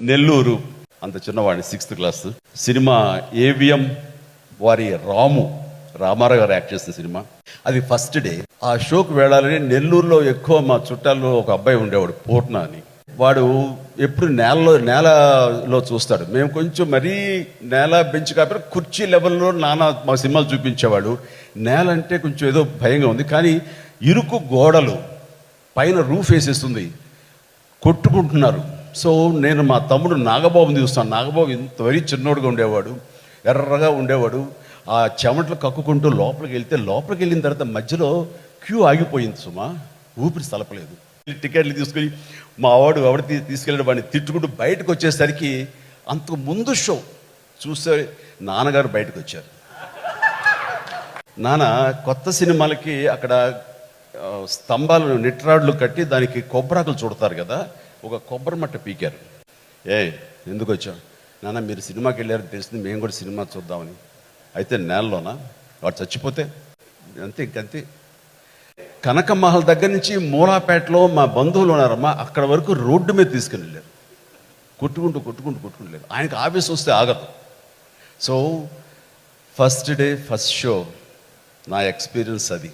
నెల్లూరు. అంత చిన్నవాడిని sixth class cinema AVM వారి రాము రామారావు గారు యాక్ట్ చేసిన సినిమా. అది ఫస్ట్ డే ఆ షోకి వెళ్ళాలని నెల్లూరులో ఎక్కువ మా చుట్టాల్లో ఒక అబ్బాయి ఉండేవాడు పూర్ణ అని. వాడు ఎప్పుడు నేలలో నేలలో చూస్తాడు. మేము కొంచెం మరీ నేల బెంచ్ కాబట్టి కుర్చీ లెవెల్లో నానా మా సినిమాలు చూపించేవాడు. నేల అంటే కొంచెం ఏదో భయంగా ఉంది. కానీ ఇరుకు గోడలు పైన రూఫ్ వేసేస్తుంది. కొట్టుకుంటున్నారు. సో నేను మా తమ్ముడు నాగబాబుని చూస్తాను. నాగబాబు ఇంత వరీ చిన్నోడుగా ఉండేవాడు ఎర్రగా ఉండేవాడు. ఆ చెమట్లు కక్కుకుంటూ లోపలికి వెళ్తే లోపలికి వెళ్ళిన తర్వాత మధ్యలో క్యూ ఆగిపోయింది సుమా. ఊపిరి తలపలేదు టికెట్లు తీసుకుని మా వాడు ఎవడు తీసుకెళ్ళాడు వాడిని తిట్టుకుంటూ బయటకు వచ్చేసరికి అంతకు ముందు షో చూస్తే నాన్నగారు బయటకు వచ్చారు. నాన్న కొత్త సినిమాలకి అక్కడ స్తంభాలను స్తంభాలు నిట్రాడ్లు కట్టి దానికి కొబ్బరాకులు చుడతారు కదా ఒక కొబ్బరి మట్ట పీకారు. ఏ ఎందుకు వచ్చావు? నాన్న మీరు సినిమాకి వెళ్ళారని తెలిసింది మేము కూడా సినిమా చూద్దామని. అయితే నేలలోనా? వాడు చచ్చిపోతే? అంతే ఇంకంతే. కనక మహల్ దగ్గర నుంచి మూలాపేటలో మా బంధువులు ఉన్నారమ్మా అక్కడ వరకు రోడ్డు మీద తీసుకుని వెళ్ళారు. కొట్టుకుంటూ కొట్టుకుంటూ కొట్టుకుంటూ ఆయనకు ఆవేశం వస్తే ఆగదు. So first day first show నా ఎక్స్పీరియన్స్ అది.